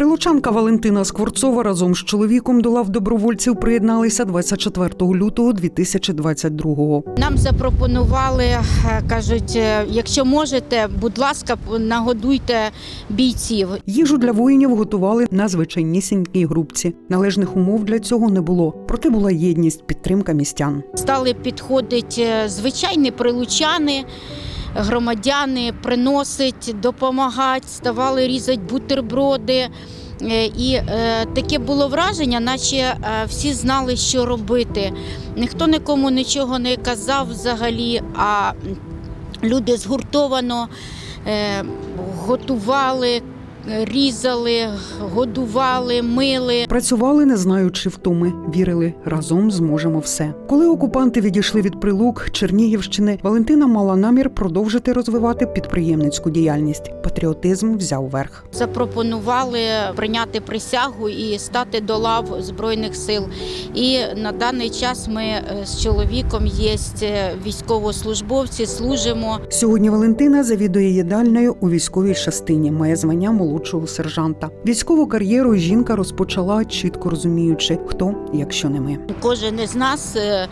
Прилучанка Валентина Скворцова разом з чоловіком до лав добровольців приєдналися 24 лютого 2022-го. Нам запропонували, е, кажуть, е, якщо можете, будь ласка, нагодуйте бійців. Їжу для воїнів готували на звичайнісінькій групці. Належних умов для цього не було. Проте була єдність, підтримка містян. Стали підходити е, звичайні прилучани. Громадяни приносить, допомагати, ставали різати бутерброди. Е, І е, таке було враження, наче е, всі знали, що робити. Ніхто нікому нічого не казав взагалі, а люди згуртовано е, готували, різали, годували, мили. Працювали, не знаючи втоми, вірили разом зможемо все. Коли окупанти відійшли від прилук Чернігівщини, Валентина мала намір продовжити розвивати підприємницьку діяльність. Патріотизм взяв верх. Запропонували прийняти присягу і стати до лав Збройних сил. І на даний час ми е, з чоловіком є е, військовослужбовці, служимо. Сьогодні Валентина завідує їдальнею у військовій частині, має звання молодшого сержанта. Військову кар'єру жінка розпочала чітко розуміючи, хто, якщо не ми. Кожен із нас е,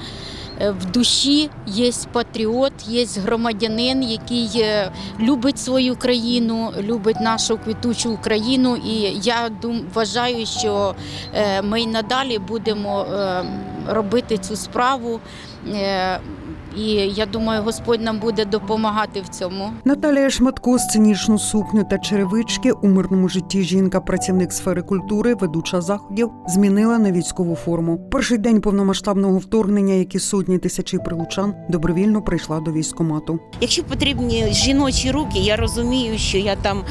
е, в душі є патріот, є громадянин, який е, любить свою країну, любить нашу квітучу Україну. І я вважаю, що ми й надалі будемо робити цю справу. Е, І я думаю, Господь нам буде допомагати в цьому. Наталія Шматко сценічну сукню та черевички у мирному житті жінка, працівник сфери культури, ведуча заходів, змінила на військову форму. Перший день повномасштабного вторгнення, як і сотні тисячі прилучан, добровільно прийшла до військкомату. Якщо потрібні жіночі руки, я розумію, що я там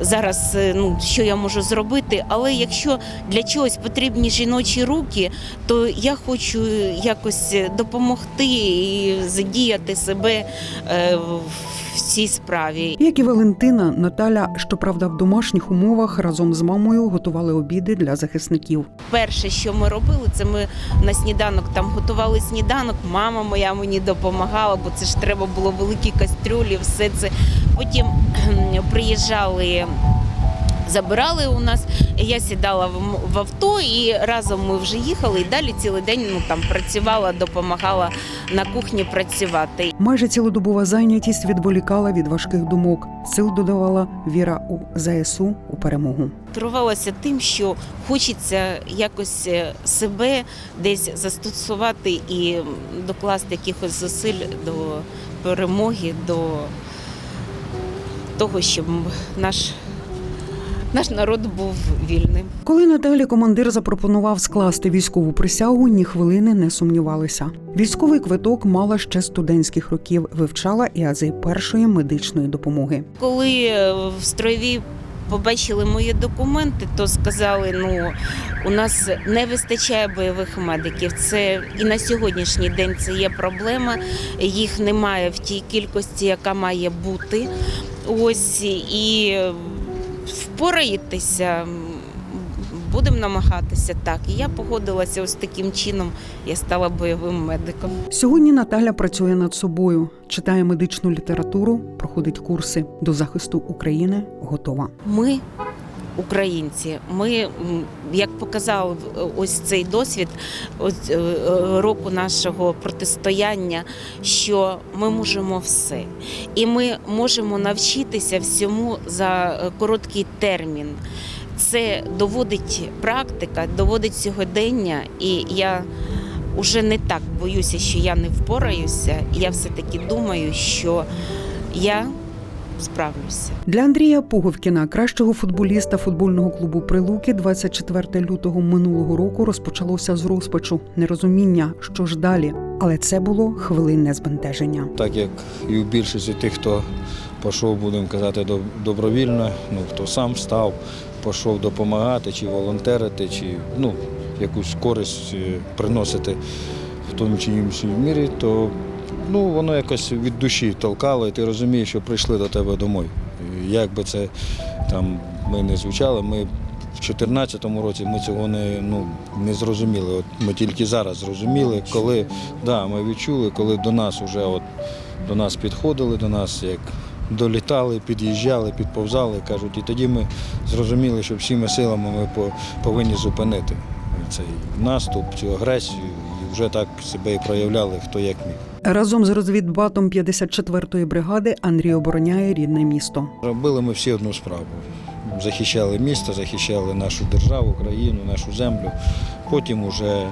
зараз е, ну що я можу зробити. Але якщо для чогось потрібні жіночі руки, то я хочу якось допомогти і задіяти себе е, в цій справі. Як і Валентина, Наталя, щоправда, в домашніх умовах разом з мамою готували обіди для захисників. Перше, що ми робили, це ми на сніданок там готували сніданок. Мама моя мені допомагала, бо це ж треба було великі кастрюлі, все це. Потім приїжджали. Забирали у нас, я сідала в в авто і разом ми вже їхали. І далі цілий день ну там працювала, допомагала на кухні працювати. Майже цілодобова зайнятість відволікала від важких думок. Сил додавала віра у ЗСУ у перемогу. керувалася тим, що хочеться якось е, себе десь застосувати і докласти якихось зусиль до перемоги, до того, щоб наш, наш народ був вільним. Коли Наталі командир запропонував скласти військову присягу, ні хвилини не сумнівалися. Військовий квиток мала ще студентських років, вивчала і ази першої медичної допомоги. Коли е, в стройовій побачили мої документи, то сказали: ну у нас не вистачає бойових медиків. Це і на сьогоднішній день це є проблема. Їх немає в тій кількості, яка має бути. Ось і е, впораєтеся. Будемо намагатися так. І я погодилася ось таким чином. Я стала бойовим медиком. Сьогодні Наталя працює над собою, читає медичну літературу, проходить курси до захисту України. Готова. Ми, українці, ми, як показав е, ось цей досвід ось, е, е, року нашого протистояння, що ми можемо все. І ми можемо навчитися всьому за короткий термін. Це доводить практика, доводить сьогодення, і я вже не так боюся, що я не впораюся. Я все-таки думаю, що я справлюся. Для Андрія Пуговкіна, кращого футболіста футбольного клубу Прилуки, 24 лютого минулого року розпочалося з розпачу, нерозуміння, що ж далі. Але це було хвилинне збентеження. так як і у більшості тих, хто пішов, будемо казати, до- добровільно, ну хто сам став, пішов допомагати, чи волонтерити, чи ну, якусь користь е, приносити в тому чи іншій мірі, то ну, воно якось від душі толкало, і ти розумієш, що прийшли до тебе домой. Як би це там ми не звучали, ми в 2014 році ми цього не, ну, не зрозуміли. От ми тільки зараз зрозуміли, коли да, ми відчули, коли до нас вже от, до нас підходили, до нас як долітали, під'їжджали, підповзали, кажуть. І тоді ми зрозуміли, що всіми силами ми по- повинні зупинити цей наступ, цю агресію, вже так себе і проявляли, хто як міг. Разом з розвідбатом 54-ї бригади Андрій обороняє рідне місто. Робили ми всі одну справу. Захищали місто, захищали нашу державу, країну, нашу землю. Потім уже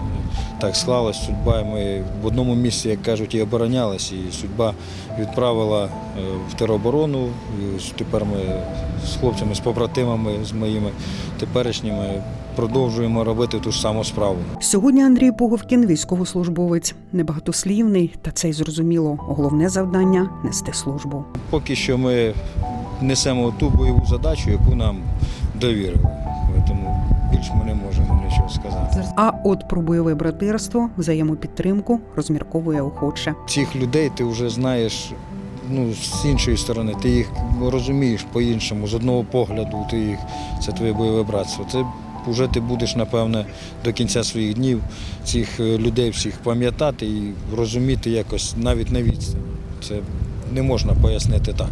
так склалась судьба. Ми в одному місці, як кажуть, і оборонялись, і судьба відправила е, в тероборону. І тепер ми з хлопцями, з побратимами, з моїми теперішніми продовжуємо робити ту ж саму справу. Сьогодні Андрій Пуговкін військовослужбовець, небагатослівний, та це й зрозуміло. Головне завдання нести службу. Поки що ми несемо ту бойову задачу, яку нам довірили. Тому більш ми не можемо нічого сказати. А от про бойове братерство, взаємопідтримку розмірковує охоче. Цих людей ти вже знаєш ну, з іншої сторони, ти їх розумієш по-іншому, з одного погляду ти їх, це твоє бойове братство. Це вже ти будеш, напевне, до кінця своїх днів цих е, людей всіх пам'ятати і розуміти якось навіть на відстані. Це не можна пояснити так.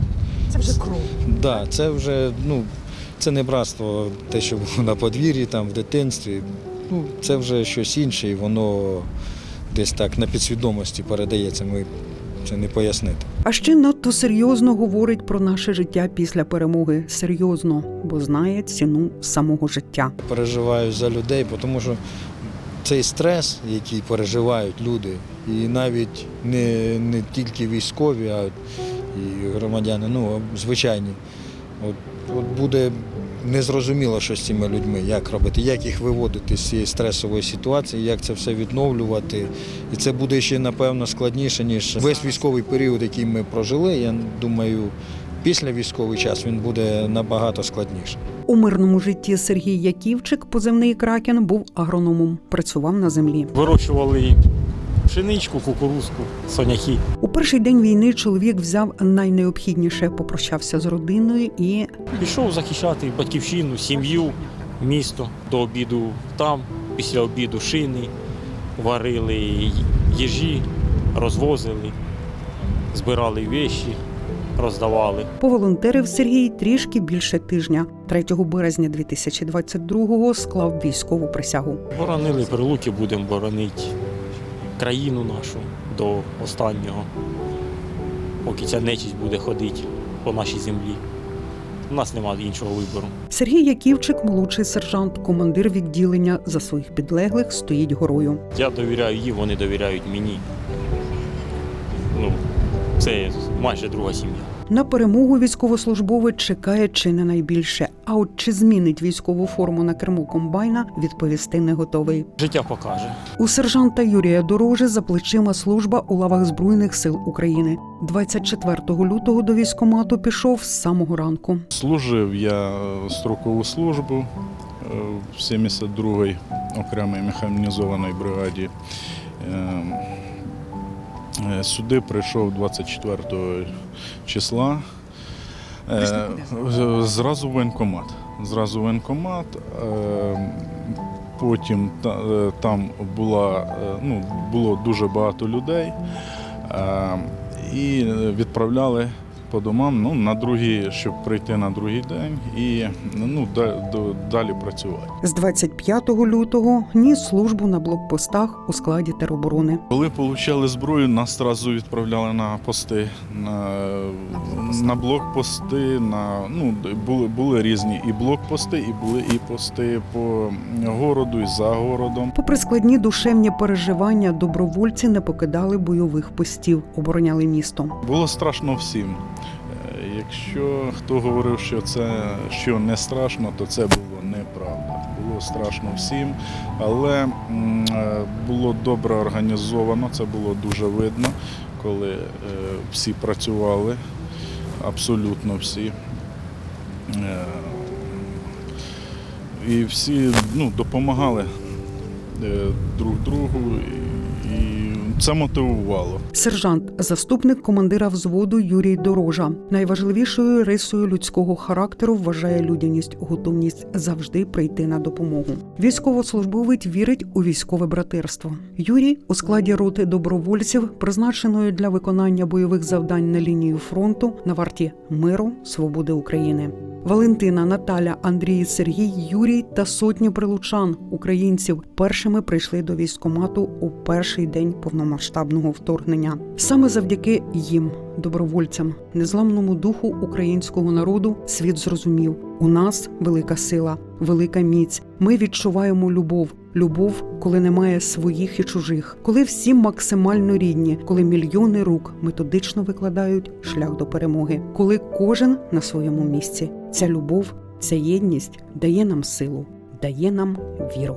Це вже кров. Да, це вже ну, це не братство, те, що було на подвір'ї, там, в дитинстві. Ну, це вже щось інше, і воно десь так на підсвідомості передається. Ми це не пояснити. А ще надто серйозно говорить про наше життя після перемоги. Серйозно, бо знає ціну самого життя. Переживаю за людей, бо тому що цей стрес, який переживають люди, і навіть не, не тільки військові, а і громадяни, ну, звичайні. От, от буде незрозуміло, що з цими людьми, як робити, як їх виводити з цієї стресової ситуації, як це все відновлювати. І це буде ще, напевно, складніше, ніж весь військовий період, який ми прожили. Я думаю, після військовий час він буде набагато складніше. У мирному житті Сергій Яківчик, позивний кракен, був агрономом, працював на землі. Вирощували пшеничку, кукурузку, соняхи. У перший день війни чоловік взяв найнеобхідніше, попрощався з родиною і Пішов захищати батьківщину, сім'ю, місто до обіду там, після обіду шини, варили їжі, розвозили, збирали вещі, роздавали. поволонтерив Сергій трішки більше тижня. 3 березня 2022-го склав військову присягу. Боронили прилуки, будемо боронити країну нашу до останнього, поки ця нечість буде ходити по нашій землі. У нас немає іншого вибору. Сергій Яківчик, молодший сержант, командир відділення за своїх підлеглих стоїть горою. Я довіряю їм, вони довіряють мені. Ну, це майже друга сім'я. На перемогу військовослужбовець чекає чи не найбільше. А от чи змінить військову форму на керму комбайна, відповісти не готовий. Життя покаже. У сержанта Юрія Дороже за плечима служба у лавах Збройних сил України. 24 лютого до військомату пішов з самого ранку. Служив я строкову службу е, в 72-й окремій механізованій бригаді. Е, Сюди прийшов 24 числа. Е, Зразу воєнкомат. Зразу воєнкомат. Е, Потім та- там була, ну, було дуже багато людей. І відправляли по домам ну, на другий, щоб прийти на другий день і ну, далі працювати. З 25 лютого ніс службу на блокпостах у складі тероборони. Коли отримали зброю, нас одразу відправляли на пости, на, на блокпости, на, ну, були, були різні і блокпости, і були і пости по городу, і за городом. Попри складні душевні переживання, добровольці не покидали бойових постів, обороняли місто. Було страшно всім. Якщо хто говорив, що це що не страшно, то це було неправда. Було страшно всім, але е, було добре організовано, це було дуже видно, коли е, всі працювали, абсолютно всі. Е, І всі ну, допомагали друг другу. І це мотивувало. Сержант, заступник командира взводу Юрій Дорожа. Найважливішою рисою людського характеру вважає людяність, готовність завжди прийти на допомогу. Військовослужбовець вірить у військове братерство. Юрій у складі роти добровольців, призначеної для виконання бойових завдань на лінію фронту на варті миру, свободи України. Валентина, Наталя, Андрій, Сергій, Юрій та сотні прилучан, українців, першими прийшли до військкомату у перший день повномасштабного вторгнення. Саме завдяки їм, добровольцям, незламному духу українського народу, світ зрозумів: у нас велика сила, велика міць. Ми відчуваємо любов. Любов, коли немає своїх і чужих, коли всі максимально рідні, коли мільйони рук методично викладають шлях до перемоги, коли кожен на своєму місці. Ця любов, ця єдність дає нам силу, дає нам віру.